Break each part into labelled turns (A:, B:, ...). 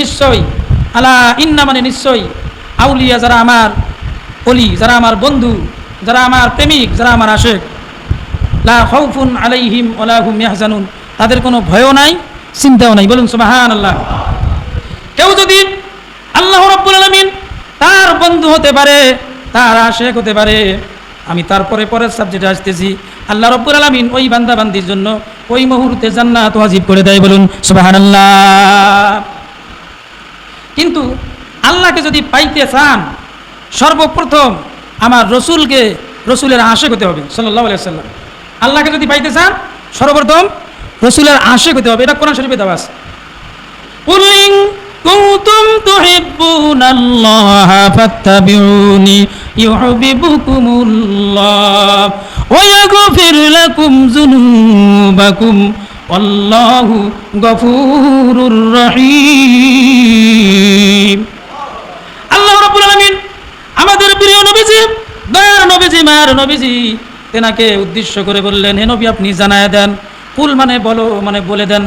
A: নিশ্চয়ই। আলা ইন্না মানে নিশ্চয়ই। আউলিয়া যারা আমার অলি, যারা আমার বন্ধু, যারা আমার প্রেমিক, যারা আমার আশেক। লা খৌফুন আলাইহিম ওলা হুম ইয়াহজানুন। তাদের কোনো ভয়ও নাই, চিন্তাও নাই। বলুন সুবাহান আল্লাহ কেউ যদি আল্লাহ রব্বুল আলমিন তার বন্ধু হতে পারে, তার আশেক হতে পারে, আমি তারপরে পরের সাবজেক্টে আসতেছি। আল্লাহ রব্বুল আলমিন ওই বান্দা বান্দির জন্য ওই মুহূর্তে জান্নাত ওয়াজিব করে দেয়। বলুন সুবাহান আল্লাহ কিন্তু আল্লাহকে যদি পাইতে চান, সর্বপ্রথম আমার রসুলকে রসুলের আশেক হতে হবে সাল্লাহ সাল্লাম। আল্লাহকে যদি পাইতে চান, সর্বপ্রথম রসুলের আশেক হতে হবে। এটা কোরআন শরীফে দেওয়া আছে। পুলিং কুতুম তুহিব্বুনাল্লাহ ফাত্তাবিউনি ইউহিব্বুকুমুল্লাহ ওয়া ইয়াগফির লাকুম যুনুবাকুম। অল্লাহ গফুরুর রহিম। আল্লাহ রাব্বুল আলামিন আমাদের প্রিয় নবীজি, দয়ার নবীজি, মায়ার নবীজি, তেনাকে উদ্দেশ্য করে বললেন, হে নবী, আপনি জানায় দেন, কুল মানে বলো মানে বলে দেন।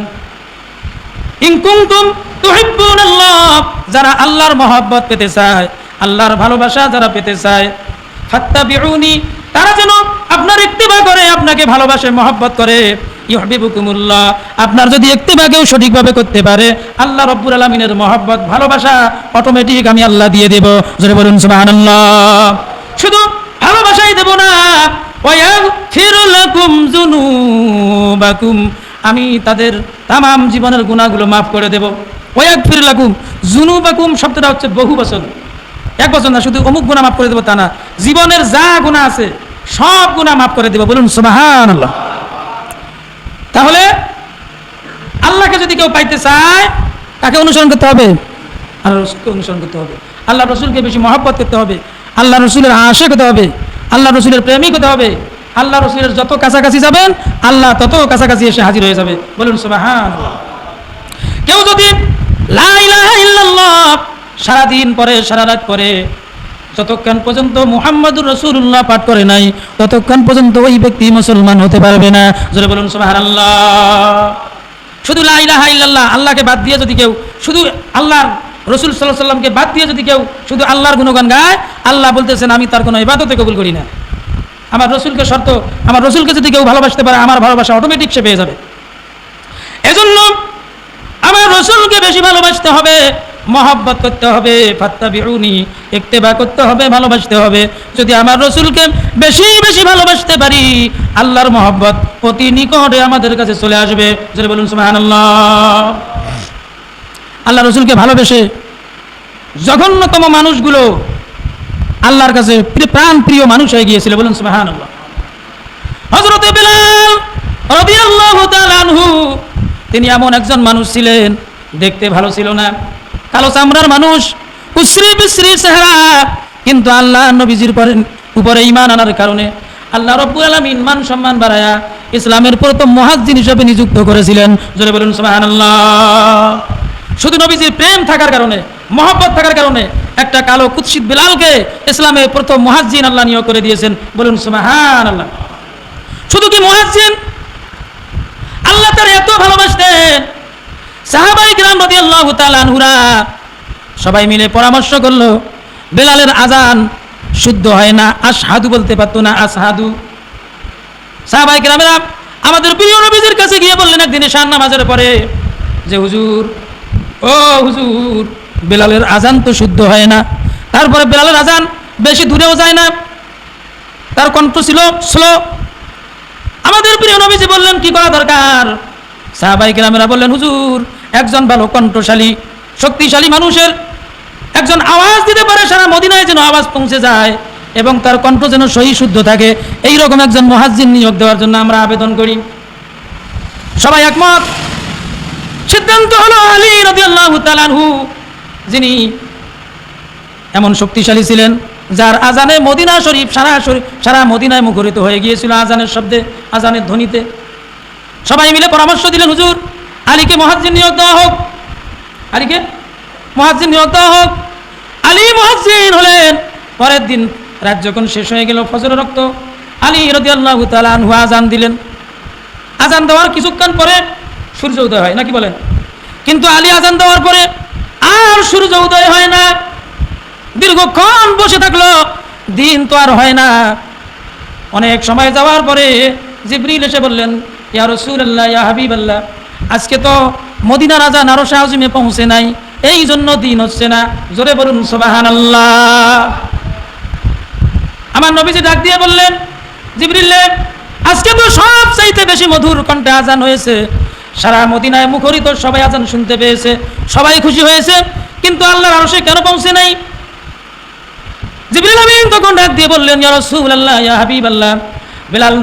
A: ইনকুমতুম তুহিব্বুন আল্লাহ যারা আল্লাহর মহব্বত পেতে চায়, আল্লাহর ভালোবাসা যারা পেতে চায়, ফাত্তাবিউনি, তারা যেন আপনার ইত্তিবা করে, আপনাকে ভালোবাসে, মহব্বত করে। ইহবিবুকুমুল্লাহ আপনার যদি ইত্তিবাকেও সঠিকভাবে করতে পারে, আল্লাহ রব্বুল আলমিনের মহব্বত, ভালোবাসা অটোমেটিক আমি আল্লাহ দিয়ে দেব। জোরে বলুন, সুবহানাল্লাহ। শুধু ভালোবাসাই দেব না আমি তাদের তামাম জীবনের গুণাগুলো মাফ করে দেব। ওয়াক ফির লাকুম জুনু বাকুম শব্দটা হচ্ছে বহু বছর এক বছর না, শুধু অমুক গুণা মাফ করে দেবো তা না। জীবনের যা গুণা আছে, সব গুণা মাফ করে দেবো। বলুন সুবাহান আল্লাহ তাহলে আল্লাহকে যদি কেউ পাইতে চায়, তাকে অনুসরণ করতে হবে। আল্লাহ রসুলকে অনুসরণ করতে হবে। আল্লাহ রসুলকে বেশি মহব্বত করতে হবে। আল্লাহ রসুলের আশে হতে হবে। আল্লাহ রসুলের প্রেমিক হতে হবে। আল্লাহ রসুলের যত কাছাকাছি যাবেন, আল্লাহ তত কাছাকাছি এসে হাজির হয়ে যাবে। বলুন সুবাহান কেউ যদি সারাদিন পরে সারা রাত পরে যতক্ষণ পর্যন্ত মুহাম্মদুর রসুল্লাহ পাঠ করে নাই, ততক্ষণ পর্যন্ত ওই ব্যক্তি মুসলমান হতে পারবে না। জোরে বলুন, সুবহানাল্লাহ। শুধু লা ইলাহা ইল্লাল্লাহ, আল্লাহকে বাদ দিয়ে যদি কেউ, শুধু আল্লাহর রসুল সাল্লাহ সাল্লামকে বাদ দিয়ে যদি কেউ শুধু আল্লাহর গুণগান গায়, আল্লাহ বলতেছেন, আমি তার কোনো ইবাদতে কবুল করি না। আমার রসুলকে শর্ত, আমার রসুলকে যদি কেউ ভালোবাসতে পারে, আমার ভালোবাসা অটোমেটিক সে পেয়ে যাবে। এজন্য আমার রসুলকে বেশি ভালোবাসতে হবে। মহব্বত করতে হবে ফাত্তা বিউনি ইক্তেবা করতে হবে, ভালোবাসতে হবে। যদি আমার রসুলকে বেশি বেশি ভালোবাসতে পারি, আল্লাহর মহব্বত অতি নিকটে আমাদের কাছে চলে আসবে। যদি বলুন, সুবহানাল্লাহ। আল্লাহ রসুলকে ভালোবেসে জঘন্যতম মানুষগুলো আল্লাহর কাছে প্রাণ প্রিয় মানুষ হয়ে গিয়েছিল। বলুন সুবাহান হজরত বেলাল তাআলা আনহু, তিনি এমন একজন মানুষ ছিলেন, দেখতে ভালো ছিল না। কালো চামড়ার মানুষ। উশ্রী বিশ্রী চেহারা। কিন্তু আল্লাহ নবীজির পরে উপরে ইমান আনার কারণে আল্লাহ রব্বুল আলামিন মান সম্মান বাড়ায়া ইসলামের প্রথম মহাজ্জিন হিসেবে নিযুক্ত করেছিলেন। জোরে বলুন, সুবহানাল্লাহ। শুধু নবীজির প্রেম থাকার কারণে, মহব্বত থাকার কারণে একটা কালো কুৎসিত বিলালকে ইসলামের প্রথম মহাজ্জিন আল্লাহ নিয়োগ করে দিয়েছেন। বলুন সুমাহান আল্লাহ শুধু কি মহাজ্জিন? আল্লাহ তার এত ভালোবাসতেন। সাহাবাই গ্রাম সবাই মিলে পরামর্শ করল, বেলালের আজান শুদ্ধ হয় না, আশহাদু বলতে পারতো না আসহাদু সাহাবাই গ্রামেরা আমাদের প্রিয় নবীজির কাছে গিয়ে বললেন একদিন শান নামাজের পরে যে, হুজুর, ও হুজুর, বেলালের আজান তো শুদ্ধ হয় না। তারপরে বেলালের আজান বেশি দূরেও যায় না, তার কণ্ঠ ছিল স্লো আমাদের প্রিয় নবীজি বললেন, কি করা দরকার? সাহাবাই গ্রামেরা বললেন, হুজুর একজন ভালো কণ্ঠশালী, শক্তিশালী মানুষের একজন আওয়াজ দিতে পারে, সারা মদিনায় যেন আওয়াজ পৌঁছে যায় এবং তার কণ্ঠ যেন সহি শুদ্ধ থাকে। এই রকম একজন মহাজিন নিয়োগ দেওয়ার জন্য আমরা আবেদন করি। সবাই একমত? সিদ্ধান্ত হলো আলী যিনি এমন শক্তিশালী ছিলেন, যার আজানে মদিনা শরীফ, সারা শরীফ, সারা মদিনায় মুখরিত হয়ে গিয়েছিল আজানের শব্দে, আজানের ধ্বনিতে। সবাই মিলে পরামর্শ দিলেন, হুজুর আলীকে মহাজ্জিন নিয়োগ দেওয়া হোক। আলীকে মহাজ্জিন নিয়োগ দেওয়া হোক। আলী মহাজ্জিন হলেন পরের দিন রাত যখন শেষ হয়ে গেল ফজর রক্ত। আলী রদিয়াল্লাহু তাআলা আনহু আজান দিলেন। আজান দেওয়ার কিছুক্ষণ পরে সূর্য উদয় হয়, নাকি বলেন? কিন্তু আলী আজান দেওয়ার পরে আর সূর্য উদয় হয় না। দীর্ঘক্ষণ বসে থাকল, দিন তো আর হয় না। অনেক সময় যাওয়ার পরে জিবরিল এসে বললেন, ইয়া রসুল্লাহ ইয়া হাবিব হাবিবাল্লাহ। আজকে তো মদিনা রাজা নারসা আজিমে পৌঁছে নাই। এই জন্য দিন হচ্ছে না। জোরে বলুন সোবাহান আমার নবীজি ডাক দিয়ে বললেন জিবরিল্লে আজকে তো সব চাইতে বেশি মধুর কণ্ঠে আজান হয়েছে। সারা মদিনায় মুখরিত সবাই আজান শুনতে পেয়েছে। সবাই খুশি হয়েছে, কিন্তু আল্লাহর আরশে কেন পৌঁছে নাই? জিবরিল আমিন তখন ডাক দিয়ে বললেন, ইয়া রাসূলুল্লাহ, ইয়া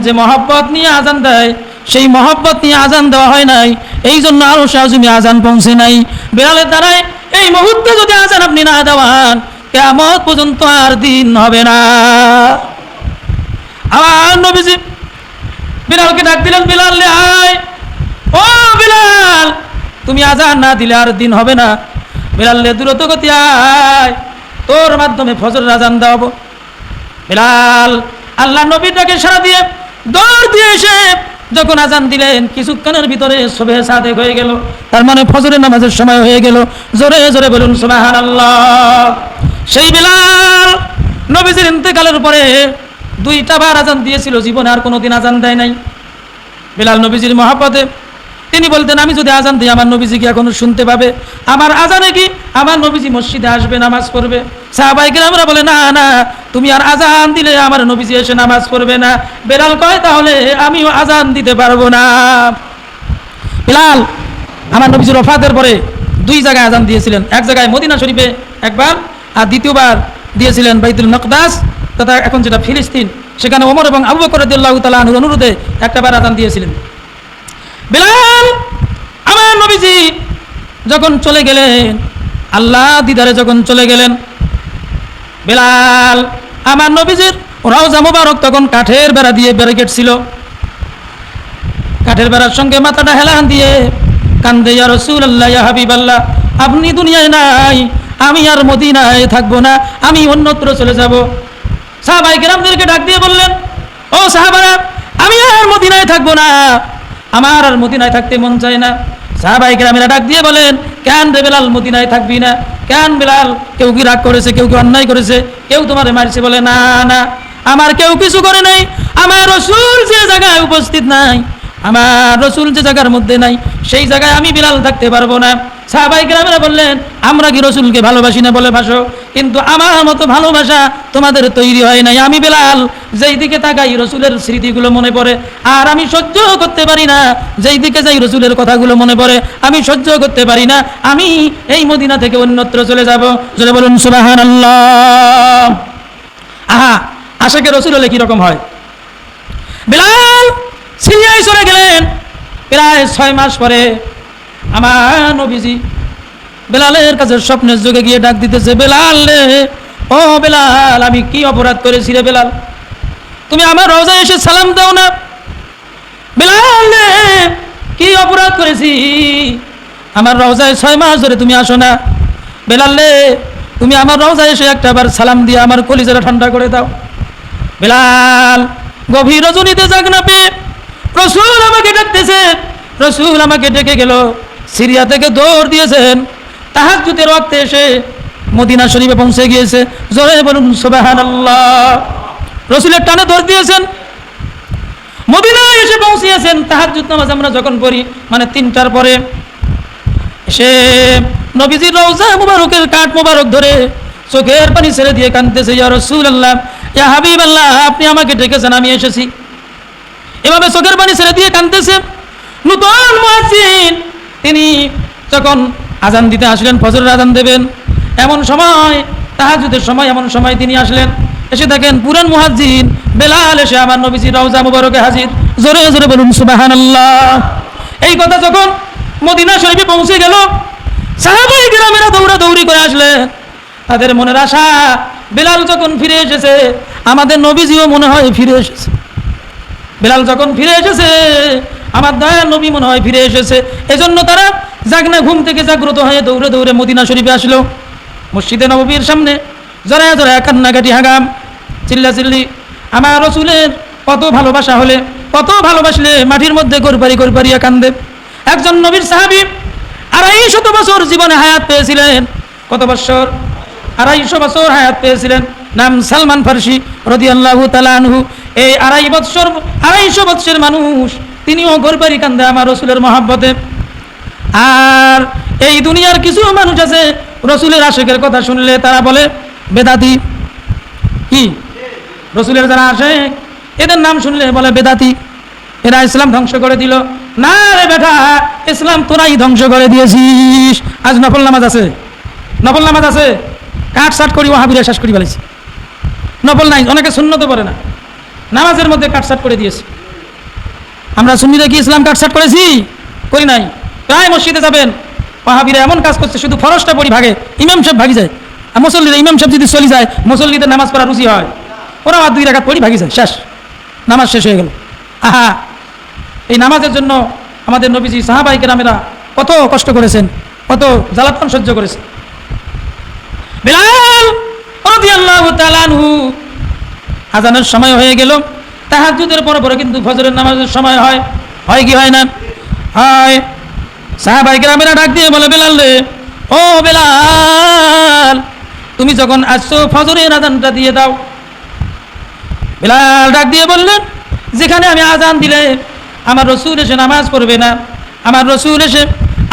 A: যে মহব্বত নিয়ে আজান দেয় সেই মহব্বত নিয়ে আজান দেওয়া হয় নাই। এই জন্য আরও সাজুমি আজান পৌঁছে নাই। বেলালের দ্বারাই এই মুহূর্তে যদি আজান আপনি না দেওয়ান কেমন পর্যন্ত আর দিন হবে না। আমার নবীজি বিলালকে ডাক দিলেন, বিলাল আয়। ও বিলাল, তুমি আজান না দিলে আর দিন হবে না। বিলাল দ্রুত গতি আয়। তোর মাধ্যমে ফজর আজান দেওয়াবো। বিলাল, আল্লাহ নবীটাকে সারা দিয়ে দৌড় দিয়ে এসে যখন আজান দিলেন, কিছুক্ষণের ভিতরে সবে সাথে হয়ে গেল। তার মানে ফজরের নামাজের সময় হয়ে গেল। জোরে জোরে বলুন সুবাহান আল্লাহ সেই বিলাল নবীজির ইন্তেকালের পরে দুইটা বার আজান দিয়েছিল, জীবনে আর কোনোদিন আজান দেয় নাই। বিলাল নবীজির মহাপদে তিনি বলতেন, আমি যদি আজান দিই, আমার নবীজি কি এখনও শুনতে পাবে? আমার আজানে কি? আমার নবীজি মসজিদে আসবে, নামাজ পড়বে। সাহাবাই আমরা বলে, না না, তুমি আর আজান দিলে আমার নবীজি এসে নামাজ পড়বে না। বেলাল কয়, তাহলে আমিও আজান দিতে পারব না। বিলাল আমার নবীজির রফাতের পরে দুই জায়গায় আজান দিয়েছিলেন। এক জায়গায় মদিনা শরীফে একবার, আর দ্বিতীয়বার দিয়েছিলেন বাইতুল নকদাস তথা এখন যেটা ফিলিস্তিন, সেখানে ওমর এবং আবু বকর রাদিয়াল্লাহু তাআলা আনহুর অনুরোধে একটা বার আজান দিয়েছিলেন। বিলাল, আমার নবীজি যখন চলে গেলেন, আল্লাহ দিদারে যখন চলে গেলেন, বিলাল, আমার নবীজির রওজা মুবারক তখন কাঠের বেড়া দিয়ে ব্যারিকেড ছিল। কাঠের বেড়ার সঙ্গে মাথাটা হেলান দিয়ে কান্দে, ইয়া রাসূলুল্লাহ, ইয়া হাবিবাল্লাহ, আপনি দুনিয়ায় নাই, আমি আর মদিনায় থাকব না, আমি অন্যত্র চলে যাব। সাহাবাই কেরামদেরকে ডাক দিয়ে বললেন, ও সাহাবারা, আমি আর মদিনায় থাকব না আমার আর মদিনায় থাকতে মন চায় না। সাহাবাই গ্রামেরা ডাক দিয়ে বলেন, কেন রে বেলাল মদিনায় থাকবি না? কেন বেলাল কেউ কি রাগ করেছে, কেউ কি অন্যায় করেছে? কেউ তোমার মারছে বলে, না না, আমার কেউ কিছু করে নাই। আমার রসুল যে জায়গায় উপস্থিত নাই, আমার রসুল যে জায়গার মধ্যে নাই, সেই জায়গায় আমি বিলাল থাকতে পারব না। সাহাবাই গ্রামেরা বললেন, আমরা কি রসুলকে ভালোবাসি না বলে ভাসো? কিন্তু আমার মতো ভালোবাসা তোমাদের তৈরি হয় নাই। আমি বেলাল, যেই দিকে তাকাই রসুলের স্মৃতিগুলো মনে পড়ে। আর আমি সহ্য করতে পারি না, যেই দিকে যাই রসুলের কথাগুলো মনে পড়ে। আমি সহ্য করতে পারি না। আমি এই মদিনা থেকে অন্যত্র চলে যাব। চলে বলুন সুবাহান আল্লাহ আহা আশাকে রসুল হলে কীরকম হয়? বেলাল, সিরিয়ায় চলে গেলেন। প্রায় ছয় মাস পরে আমার নবীজি বেলালের কাছে স্বপ্নের যুগে গিয়ে ডাক দিতেছে, বেলাল রে, ও বেলাল, আমি কি অপরাধ করেছি রে বেলাল? তুমি আমার রোজায় এসে সালাম দাও না? বেলাল রে, কি অপরাধ করেছি? আমার রওজায় ছয় মাস ধরে তুমি আসো না। বেলাল রে, তুমি আমার রওজায় এসে একটা বার সালাম দিয়ে আমার কলিজাটা ঠান্ডা করে দাও। বেলাল, গভীর রজনীতে যাক না পেয়ে রসুল আমাকে ডাকতেছে, রসুল আমাকে ডেকে গেল। সিরিয়া থেকে দৌড় দিয়েছেন। তাহার জুতের রক্তে এসে মদিনা শরীফে পৌঁছে গিয়েছে। জোরে বলুন সুবাহান আল্লাহ রসুলের টানে দৌড় দিয়েছেন। মদিনায় এসে পৌঁছিয়েছেন। তাহার যুদ্ধ নামাজ আমরা যখন পড়ি মানে তিনটার পরে সে নবীজির রওজা মুবারকের কাঠ মুবারক ধরে চোখের পানি ছেড়ে দিয়ে কাঁদতেছে, ইয়া রসুল আল্লাহ ইয়া হাবিব আল্লাহ আপনি আমাকে ডেকেছেন, আমি এসেছি। এভাবে চোখের পানি ছেড়ে দিয়ে কাঁদতেছে। নূতন মুয়াজ্জিন তিনি যখন আজান দিতে আসলেন, ফজরের আজান দেবেন, এমন সময় তাহাজুদের সময় এমন সময় তিনি আসলেন। এসে দেখেন পুরান মুহাজ্জিন বেলাল এসে আমার নবীজি রওজা মুবারকে হাজির। জোরে জোরে বলুন, সুবহানাল্লাহ। এই কথা যখন মদিনা শরীফে পৌঁছে গেল, সাহাবাই গ্রামেরা দৌড়া দৌড়ি করে আসলেন। তাদের মনের আশা, বেলাল যখন ফিরে এসেছে, আমাদের নবীজিও মনে হয় ফিরে এসেছে। বেলাল যখন ফিরে এসেছে আমার দয়ার নবী মনে হয় ফিরে এসেছে। এজন্য তারা জাগনা ঘুম থেকে জাগ্রত হয়ে দৌড়ে দৌড়ে মদিনা শরীফে আসলো। মসজিদে নববীর সামনে জড়ায় জড়ায় কান্নাকাটি হাগাম। চিল্লা চিল্লি, আমার রসুলের কত ভালোবাসা হলে, কত ভালোবাসলে মাটির মধ্যে গোরবারি গোরবারিয়া কান্দে। একজন নবীর সাহাবি আড়াই শত বছর জীবনে হায়াত পেয়েছিলেন। কত বছর? আড়াইশো বছর হায়াত পেয়েছিলেন। নাম সালমান ফার্সি রদি আল্লাহ তালানহু এই আড়াই বৎসর আড়াইশো বৎসরের মানুষ তিনিও গরবারি কান্দে আমার রসুলের মহাব্বতে। আর এই দুনিয়ার কিছু মানুষ আছে, রসুলের আশেকের কথা শুনলে তারা বলে, বেদাতি। কি? রসুলের যারা আসে এদের নাম শুনলে বলে বেদাতি। এরা ইসলাম ধ্বংস করে দিল। না রে বেটা, ইসলাম তোরাই ধ্বংস করে দিয়েছিস। আজ নফল নামাজ আছে। নফল নামাজ আছে। কাট সাট করি ওহাবিরা শেষ করি ফেলেছি। নফল নাই, অনেকে শূন্যত পড়ে না। নামাজের মধ্যে কাটসাট করে দিয়েছে। আমরা সুন্নিরা কি ইসলাম কাটসাট করেছি? করি নাই। প্রায় মসজিদে যাবেন। পাহাবিরা এমন কাজ করছে, শুধু ফরসটা পড়ি ভাগে, ইমাম সাহেব ভাগি যায়। আর মুসল্লিরা, ইমাম সাহেব যদি চলে যায়, মুসল্লিদের নামাজ পড়া রুচি হয়। ওরা আর দুই রাখাত পড়ি ভাগি যায়, শেষ। নামাজ শেষ হয়ে গেল। আহা! এই নামাজের জন্য আমাদের নবীজি, সাহাবাই কেরামেরা কত কষ্ট করেছেন, কত জ্বালাতন সহ্য করেছেন। বিলাল আজানের সময় হয়ে গেল। তাহাজ্জুদের পর পরে কিন্তু ফজরের নামাজের সময় হয়। হয় কি হয় না? হয়। সাহাবাই গ্রামেরা ডাক দিয়ে বলে, বেলাল রে, ও বেলাল, তুমি যখন আসছো, ফজরের আজানটা দিয়ে দাও। বেলাল ডাক দিয়ে বললেন যেখানে আমি আজান দিলে আমার রসুল এসে নামাজ পড়বে না, আমার রসুল এসে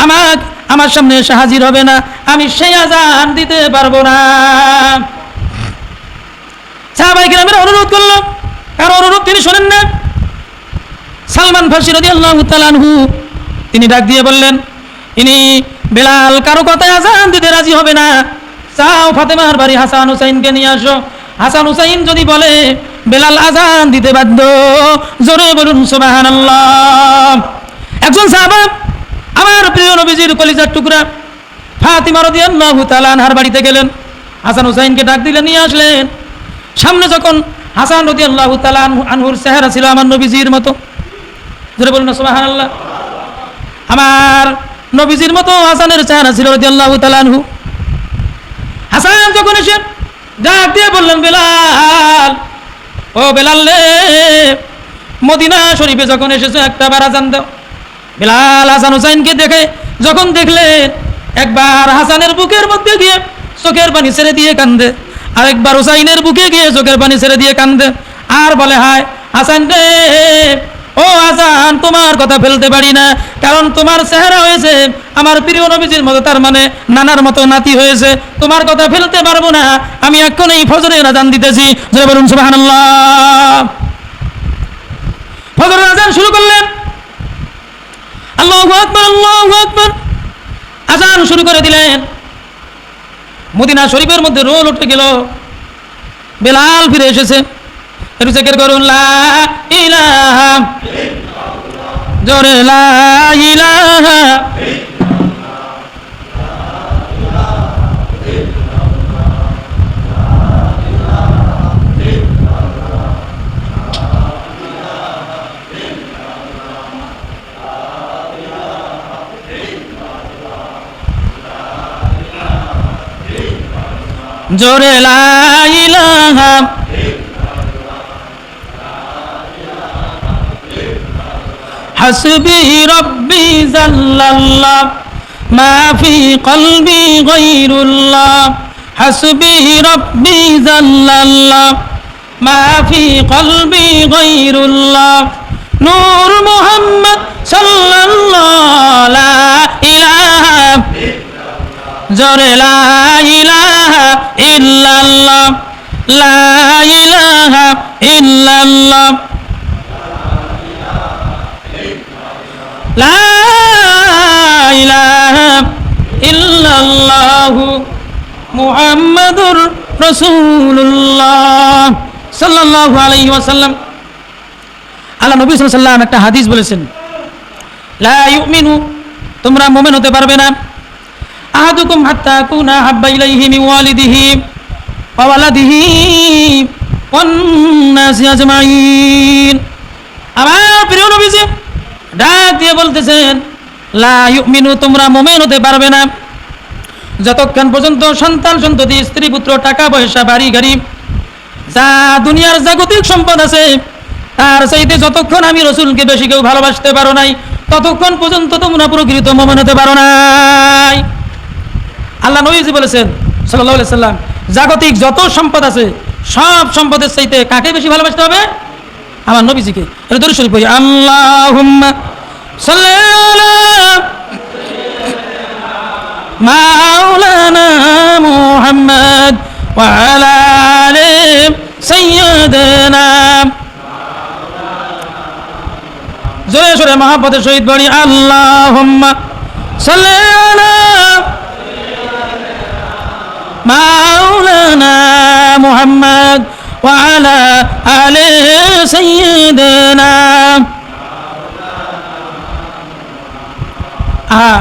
A: আমার আমার সামনে এসে হাজির হবে না, আমি সেই আজান দিতে পারব না। সাহাবাই গ্রামের অনুরোধ করল কারও অনুরোধ তিনি শোনেন না। সালমান ফার্সি রদি আল্লাহ তালানহু তিনি ডাক দিয়ে বললেন, ইনি বেলাল, কারও কথায় আজান দিতে রাজি হবে না। চাও ফাতেমার বাড়ি হাসান হুসাইনকে নিয়ে আসো। হাসান হুসাইন যদি বলে, বেলাল, আজান দিতে বাধ্য, জোরে বলুন সুবাহান একজন সাহাবা, আমার প্রিয় নবীজির কলিজার টুকরা, ফাতিমা রাদিয়াল্লাহু তাআলা আনহার বাড়িতে গেলেন। হাসান হুসাইনকে ডাক দিলে নিয়ে আসলেন। সামনে যখন হাসান রাদিয়াল্লাহু তাআলা আনহু- আনহুর চেহারা ছিল আমার নবীজির মতো। জোরে বলুন না, সুবহানাল্লাহ। আমার নবীজির মতো হাসানের চেহারা ছিল রাদিয়াল্লাহু তাআলা আনহু। হাসান যখন এসে ডাক দিয়ে বললেন, বেলাল, ও বেলাল রে, মদিনা শরীফে যখন এসেছ, একটা বার আজান দাও। বেলাল, হাসান হুসাইনকে দেখে যখন দেখলেন, একবার হাসানের বুকের মধ্যে গিয়ে চোখের পানি ছেড়ে দিয়ে কান্দে। আরেকবার হুসাইনের বুকে গিয়ে চোখের পানি ছেড়ে দিয়ে কান্দে। আর বলে, হায় হাসান রে, ও হাসান, তোমার কথা ফেলতে পারি না, কারণ তোমার চেহারা হয়েছে, আমার প্রিয় নবীজির মতো, তার মানে নানার মতো নাতি হয়েছে। তোমার কথা ফেলতে পারব না, আমি এখন এই ফজরের আজান দিতেছি। জয় বলুন, সুবহানাল্লাহ। ফজরের শুরু করলেন। আল্লাহু আকবার, আল্লাহু আজান শুরু করে দিলেন। মদিনা শরীফের মধ্যে রোল উঠে গেল। বেলাল ফিরে এসেছে। একটু করুন, লা ইলাহা জোরে লা ইলাহা জোরে লাইলাহা হাসবি রব্বি জাল্লাল্লাহ। মাফি কলবি গায়রুল্লাহ। হাসবি রব্বি জাল্লাল্লাহ। মা কলবি গায়রুল্লাহ। নূর মুহাম্মদ সাল্লাল্লাহু। লা ইলাহা জোরে মুহাম্মাদুর রাসূলুল্লাহ সাল্লাল্লাহু আল্লাহ নবী একটা হাদিস বলেছেন তোমরা মুমিন হতে পারবে না। আহাদুকুম হাত্তা কুনা হাব্বা ইলাইহি মিন ওয়ালিদিহি ওয়া ওয়ালাদিহি ওয়ান নাসি আজমাইন। আমার প্রিয় নবীজি, ডাক দিয়ে বলতেছেন, লা ইউমিনু, তোমরা মুমিন হতে পারবে না। যতক্ষণ পর্যন্ত সন্তান সন্ততি, স্ত্রী পুত্র, টাকা পয়সা, বাড়ি গাড়ি, যা দুনিয়ার জাগতিক সম্পদ আছে, তার চাইতে যতক্ষণ আমি রসুলকে বেশি কেউ ভালোবাসতে পারো নাই, ততক্ষণ পর্যন্ত তোমরা প্রকৃত মমন হতে পারো নাই। আল্লাহ নবীজি বলেছেন সাল্লাহ সাল্লাম, জাগতিক যত সম্পদ আছে, সব সম্পদের চাইতে কাকে বেশি ভালোবাসতে হবে? আমার নবীজিকে। এটা দরুদ শরীফ সাল্লি মাওলানা জোরে সোরে মহাব্বতের সহিত বলি, আল্লাহুম্মা সাল্লি আলা মাওলানা মুহাম্মদ আলি সাইয়্যিদিনা। আহা,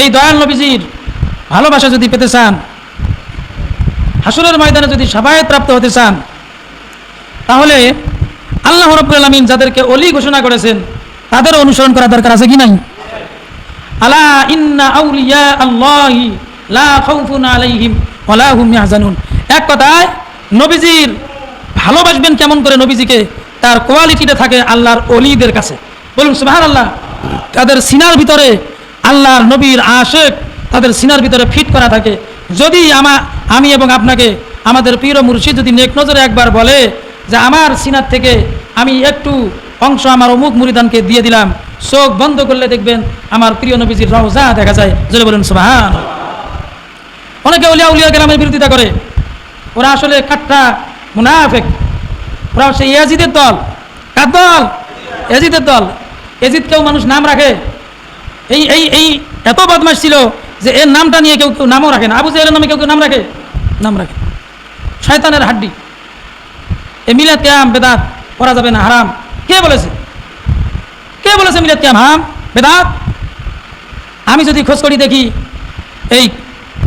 A: এই দয়াল নবীজির ভালোবাসা যদি পেতে চান, হাসুরের ময়দানে যদি সাবায়ত প্রাপ্ত হতে চান, তাহলে আল্লাহ রব্বুল আলমিন যাদেরকে অলি ঘোষণা করেছেন, তাদের অনুসরণ করা দরকার আছে কি নাই? আলা ইন্না আউলিয়া আল্লাহি লা খাউফুন আলাইহিম। এক কথায়, নবীজির ভালোবাসবেন কেমন করে নবীজিকে? তার কোয়ালিটিটা থাকে আল্লাহর অলিদের কাছে। বলুন, সুবহানাল্লাহ, তাদের সিনার ভিতরে আল্লাহর নবীর আশেক, তাদের সিনার ভিতরে ফিট করা থাকে। যদি আমা আমি এবং আপনাকে, আমাদের প্রিয় মুর্শিদ যদি নেক নজরে একবার বলে যে আমার সিনার থেকে আমি একটু অংশ আমার অমুক মুরিদানকে দিয়ে দিলাম, চোখ বন্ধ করলে দেখবেন আমার প্রিয় নবীজির রওজা দেখা যায়। যদি বলুন সুবহান অনেকে উলিয়া উলিয়া গ্রামের বিরোধিতা করে। ওরা আসলে কাট্টা মুনাফেক। ওরা সেই ইয়াজিদের দল। কার দল? এজিদের দল। এজিদকেও মানুষ নাম রাখে। এই এই এই এত বদমাস ছিল যে এর নামটা নিয়ে কেউ কেউ নামও রাখে না। আবু জাহেলের নামে কেউ কেউ নাম রাখে? নাম রাখে। শয়তানের হাড্ডি। এ মিলাদ ক্যাম, বেদাত। করা যাবে না, হারাম। কে বলেছে? কে বলেছে মিলাদ ক্যাম, হারাম? বেদাত? আমি যদি খোঁজ করি দেখি এই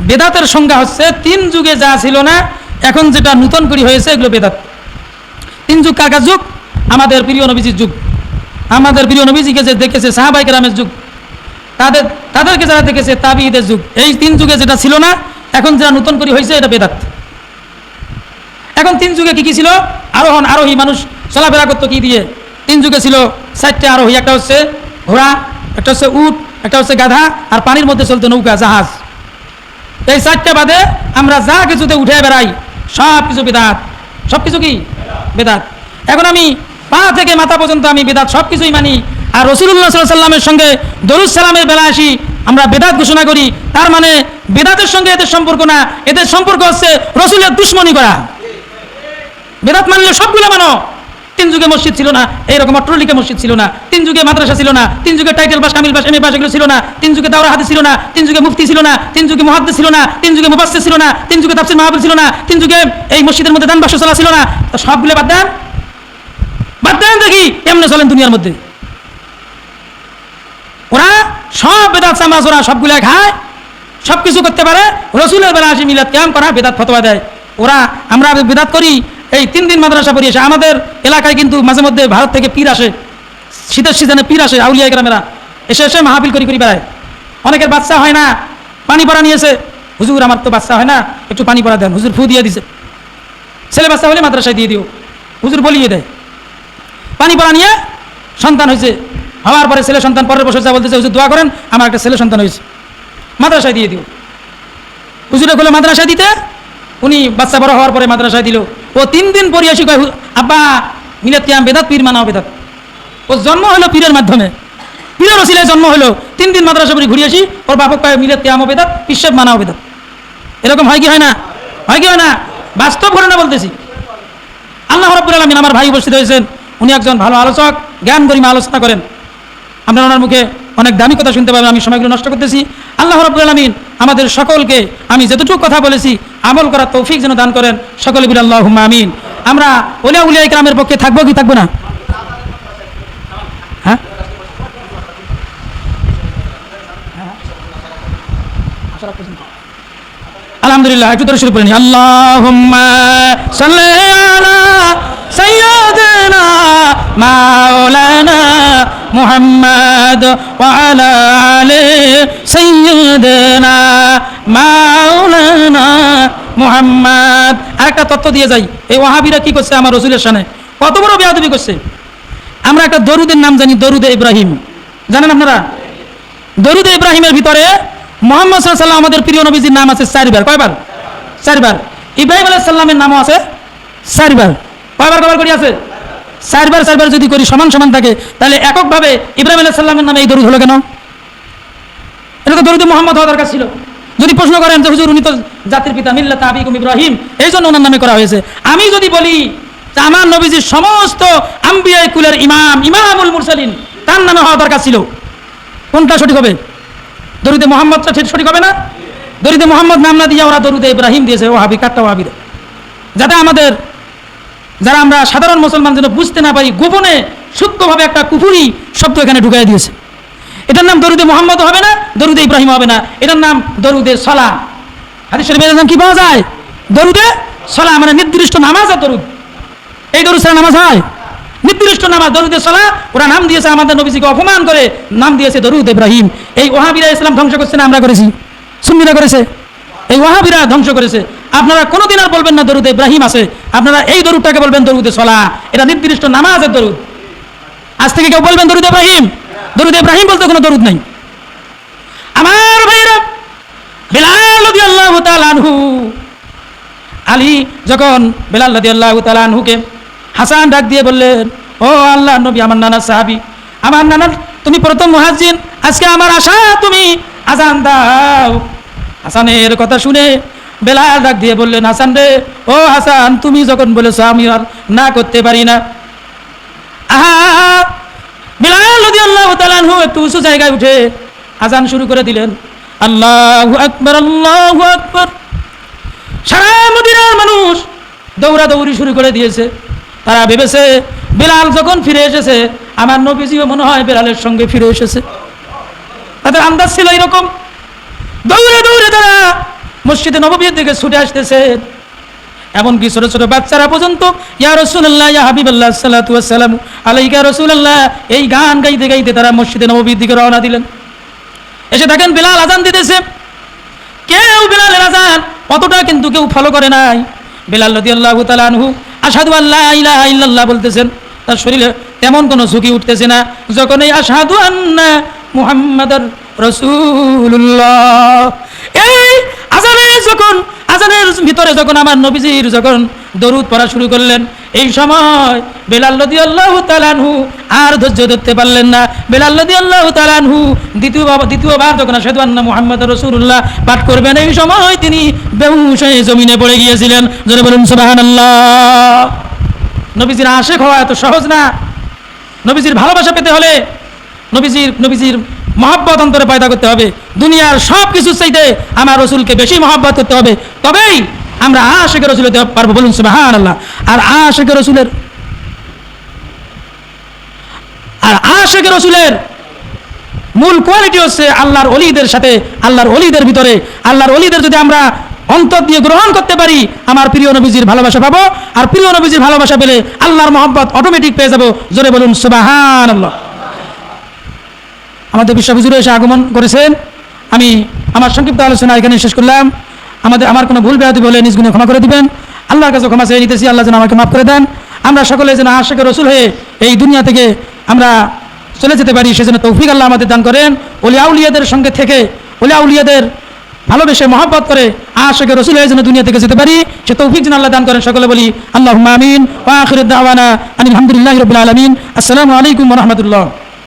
A: বেদাতের সংজ্ঞা হচ্ছে, তিন যুগে যা ছিল না, এখন যেটা নূতন করি হয়েছে, এগুলো বেদাত। তিন যুগ কাকার যুগ? আমাদের প্রিয় নবীজির যুগ। আমাদের প্রিয় নবীজিকে যে দেখেছে সাহাবাইকে রামের যুগ। তাদের, তাদেরকে যারা দেখেছে, তাবিদের যুগ। এই তিন যুগে যেটা ছিল না, এখন যেটা নতুন করে হয়েছে, এটা বেদাত। এখন তিন যুগে কি কি ছিল? আরোহণ, আরোহী মানুষ চলাফেরা করতো কি দিয়ে? তিন যুগে ছিল চারটে আরোহী, একটা হচ্ছে ঘোড়া, একটা হচ্ছে উট, একটা হচ্ছে গাধা, আর পানির মধ্যে চলতো নৌকা, জাহাজ। এই চারটে বাদে আমরা যা কিছুতে উঠে বেড়াই, সব কিছু বেদাত। সব কিছু কি? বেদাত। এখন আমি পা থেকে মাথা পর্যন্ত আমি বেদাত সব কিছুই মানি। আর রসুল্লাহ সাল্লামের সঙ্গে দরুদ সালামের বেলা আসি, আমরা বেদাত ঘোষণা করি। তার মানে বেদাতের সঙ্গে এদের সম্পর্ক না, এদের সম্পর্ক হচ্ছে রসুলের দুশ্মনী করা। বেদাত মানলে সবগুলো মানো। তিন যুগে মসজিদ ছিল না এইরকম অট্টলিকে মসজিদ ছিল না, তিন যুগে মাদ্রাসা ছিল না, তিন যুগে টাইটেল বাস কামিল বাস এম এ বাস এগুলো ছিল না, তিন যুগে দাওরা হাদিস ছিল না, তিন যুগে মুফতি ছিল না, তিন যুগে মুহাদ্দিস ছিল না, তিন যুগে মুবাসসির ছিল না, তিন যুগে তাফসীর মাহফিল ছিল না, তিন যুগে এই মসজিদের মধ্যে দান বাসা চলা ছিল না। তো সবগুলো বাদ দেন। বাদ দেন দেখি এমনি চলেন দুনিয়ার মধ্যে? ওরা সব বেদাত সামাজ, ওরা সবগুলো খায় সব কিছু করতে পারে, রসুলের বেলা আসি মিলাদ ক্যাম করা বেদাত ফতোয়া দেয়। ওরা, আমরা বেদাত করি এই তিন দিন মাদ্রাসা পড়িয়েছে। আমাদের এলাকায় কিন্তু মাঝে মধ্যে ভারত থেকে পীর আসে, শীতের সিজনে পীর আসে, আউলিয়া গ্রামেরা। এসে এসে মাহাবিল করি করি বেড়ায়। অনেকের বাচ্চা হয় না, পানি পড়া নিয়েছে হুজুর, আমার তো বাচ্চা হয় না, একটু পানি পড়া দেন, হুজুর ফু দিয়ে দিছে। ছেলে বাচ্চা হলে মাদ্রাসায় দিয়ে দিও। হুজুর বলিয়ে দেয়। পানি পড়া নিয়ে সন্তান হয়েছে। হওয়ার পরে ছেলে সন্তান পরের বছর যা বলতেছে, হুজুর, দোয়া করেন, আমার একটা ছেলে সন্তান হয়েছে। মাদ্রাসায় দিয়ে দিও। হুজুরে খুলে মাদ্রাসায় দিতে, উনি বাচ্চা বড় হওয়ার পরে মাদ্রাসায় দিল। ও তিন দিন পরে আসি কয়, "হু- আব্বা মিলাদ কিয়াম বেদাত পীর মানাও বেদাত। ও জন্ম হলো পীরের মাধ্যমে। পীরের ওসিলায় জন্ম হলো তিন দিন মাদ্রাসা পরে ঘুরে আসি। ওর বাপক কয় মিলাদ কিয়াম বেদাত পিসেব মানাও বেদাত। এরকম হয় কি হয় না? হয় কি হয় না? বাস্তব ঘটনা বলতেছি। আল্লাহ রব্বুল আলমিন আমার ভাই উপস্থিত হয়েছেন। উনি একজন ভালো আলোচক জ্ঞান গরিমা আলোচনা করেন। আপনারা ওনার মুখে অনেক দামি কথা শুনতে পাবেন, আমি সময়গুলো নষ্ট করতেছি। আল্লাহ রব্বুল আলমিন আমাদের সকলকে, আমি যতটুকু কথা বলেছি, আমল করার তৌফিক যেন দান করেন, সকলে বিল আল্লাহ আমিন। আমরা ওলিয়া উলিয়া গ্রামের পক্ষে থাকব কি থাকব না? হ্যাঁ? আলহামদুলিল্লাহ, একটু ধরে শুরু করিনি সাল্লি মাওলানা মুহাম্মদ ওয়া আলা আলি সাইয়্যিদিনা মাওলানা মুহাম্মদ আরেকটা তত্ত্ব দিয়ে যাই। এই ওয়াহাবিরা কি করছে আমার রসুলের সামনে? কত বড় বেয়াদবি করছে। আমরা একটা দরুদের নাম জানি, দরুদে ইব্রাহিম। জানেন আপনারা? দরুদে ইব্রাহিমের ভিতরে মোহাম্মদ সাল্লাম আমাদের প্রিয় নবীজির নাম আছে চারবার। কয়বার? চারবার। ইব্রাহিম আলাইহিস সাল্লামের নামও আছে চারবার। কয়বার কয়বার করি আছে? চারবার চারবার যদি করি সমান সমান থাকে, তাহলে এককভাবে ইব্রাহিম আলাইহিস সাল্লামের নামে এই দরুদ হলো কেন? এটা তো দরুদে মোহাম্মদ হওয়া দরকার ছিল। যদি প্রশ্ন করেন যে হুজুর, উনি তো জাতির পিতা, মিল্লাত আবিকুম ইব্রাহিম, এই জন্য ওনার নামে করা হয়েছে। আমি যদি বলি যে আমার নবীজির সমস্ত আম্বিয়াই কুলের ইমাম, ইমামুল মুরসালিন, তার নামে হওয়া দরকার ছিল। কোনটা সঠিক হবে? দরুদে মোহাম্মদটা ঠিক সঠিক হবে না? দরুদে মোহাম্মদ নাম না দিয়ে ওরা দরুদে ইব্রাহিম দিয়েছে ও হাবি কাটটা ওয়াবির যাতে আমাদের যারা আমরা সাধারণ মুসলমান যেন বুঝতে না পারি, গোপনে সূক্ষ্মভাবে একটা কুফুরি শব্দ এখানে ঢুকাই দিয়েছে। এটার নাম দরুদে মোহাম্মদ হবে না, দরুদে ইব্রাহিম হবে না। এটার নাম দরুদে সলা হাদিস নাম কি পাওয়া যায়? দরুদে সলা মানে নির্দিষ্ট নামাজ আর দরুদ। এই দরুদ ছাড়া নামাজ হয়? নির্দিষ্ট নামাজ, দরুদে সলা ওরা নাম দিয়েছে, আমাদের নবীজিকে অপমান করে নাম দিয়েছে দরুদ ইব্রাহিম। এই ওহাবিরা ইসলাম ধ্বংস করছে না আমরা করেছি? সুন্নিরা করেছে? এই ওহাবিরা ধ্বংস করেছে। আপনারা কোনোদিন আর বলবেন না দরুদ ইব্রাহিম আছে। আপনারা এই দরুদটাকে বলবেন দরুদে সলা। এটা নির্দিষ্ট নামাজের দরুদ। আজ থেকে কেউ বলবেন দরুদ ইব্রাহিম? দরুদ ইব্রাহিম বলতে কোনো দরুদ নাই। আমার ভাইরা, বেলাল আনহু। আলী যখন বেলাল রাদিয়াল্লাহু তাআলা আনহুকে হাসান ডাক দিয়ে বললেন, ও আল্লাহ, নবী, আমার নানা সাহাবী, আমার নানা তুমি প্রথম মুহাজ্জিন, আজকে আমার আশা, তুমি আজান দাও। হাসানের কথা শুনে বেলাল ডাক দিয়ে বললেন, হাসান রে, ও হাসান, তুমি যখন বলেছ আমি আর না করতে পারি না। আহা! আনহু একটু উঁচু জায়গায় উঠে শুরু করে দিলেন। আল্লাহু আল্লাহু মানুষ দৌড়াদৌড়ি শুরু করে দিয়েছে। তারা ভেবেছে যখন ফিরে এসেছে, আমার নবীজিও মনে হয় বেলালের সঙ্গে ফিরে এসেছে। তাদের আন্দাজ ছিল এরকম। দৌড়ে দৌড়ে তারা মসজিদে নববীর দিকে ছুটে আসতেছে। এমনকি ছোট ছোট বাচ্চারা পর্যন্ত, ইয়া রসুল্লাহ ইয়া হাবিবাল্লাহ সাল্লাতু সালাম আলাইকা রসুল্লাহ এই গান গাইতে গাইতে তারা মসজিদে নববীর দিকে রওনা দিলেন। এসে দেখেন বিলাল আজান দিতেছে। কেউ বিলালের আজান অতটা কিন্তু কেউ ফলো করে নাই। বিলাল রাদিয়াল্লাহু তাআলা আনহু আশহাদু আল্লা ইলাহা ইল্লাল্লাহ বলতেছেন, তার শরীরে তেমন কোনো ঝুঁকি উঠতেছে না। যখন এই আশহাদু আন্না মুহাম্মাদার যখন আজানের ভিতরে যখন আমার নবীজির যখন দরুদ পড়া শুরু করলেন, এই সময় বেলাল রাদিয়াল্লাহু তাআলা আনহু আর ধৈর্য ধরতে পারলেন না। বেলাল রাদিয়াল্লাহু তাআলা আনহু দ্বিতীয়বার যখন আশহাদু আন্না মুহাম্মাদুর রাসূলুল্লাহ পাঠ করবেন, এই সময় তিনি বেহুশ জমিনে পড়ে গিয়েছিলেন। জোরে বলুন, সুবহানাল্লাহ। নবীজির আশেখ হওয়া এত সহজ না। নবীজির ভালোবাসা পেতে হলে নবীজির নবীজির মহাব্বত অন্তরে পয়দা করতে হবে। দুনিয়ার সব কিছু চাইতে আমার রসুলকে বেশি মহাব্বত করতে হবে। তবেই আমরা আশেকের রসুল হতে পারব বলুন সুবাহান আল্লাহ আর আশেকের রসুলের আর আশেকের রসুলের মূল কোয়ালিটি হচ্ছে আল্লাহর অলিদের সাথে, আল্লাহর অলিদের ভিতরে। আল্লাহর অলিদের যদি আমরা অন্তর দিয়ে গ্রহণ করতে পারি, আমার প্রিয় নবীজির ভালোবাসা পাবো। আর প্রিয় নবীজির ভালোবাসা পেলে আল্লাহর মহব্বত অটোমেটিক পেয়ে যাব। জোরে বলুন সুবাহান আল্লাহ আমাদের বিশ্ববিজুরে এসে আগমন করেছেন। আমি আমার সংক্ষিপ্ত আলোচনা এখানে শেষ করলাম। আমাদের আমার কোনো ভুল ব্যাহতি বলে নিজ গুণে ক্ষমা করে দিবেন। আল্লাহর কাছে ক্ষমা চেয়ে নিতেছি, আল্লাহ যেন আমাকে মাফ করে দেন। আমরা সকলে যেন আশেখ রসুল হয়ে এই দুনিয়া থেকে আমরা চলে যেতে পারি, সেজন্য তৌফিক আল্লাহ আমাদের দান করেন। আউলিয়াদের সঙ্গে থেকে আউলিয়াদের ভালোবেসে মহব্বত করে আশেখ রসুল হয়ে যেন দুনিয়া থেকে যেতে পারি, সে তৌফিক যেন আল্লাহ দান করেন। সকলে বলি আল্লাহ আমিন। ওয়া আখিরুদ দাওয়ানা আনিল হামদুলিল্লাহি রাব্বিল আলামিন। আসসালামু আলাইকুম রাহমাতুল্লাহ।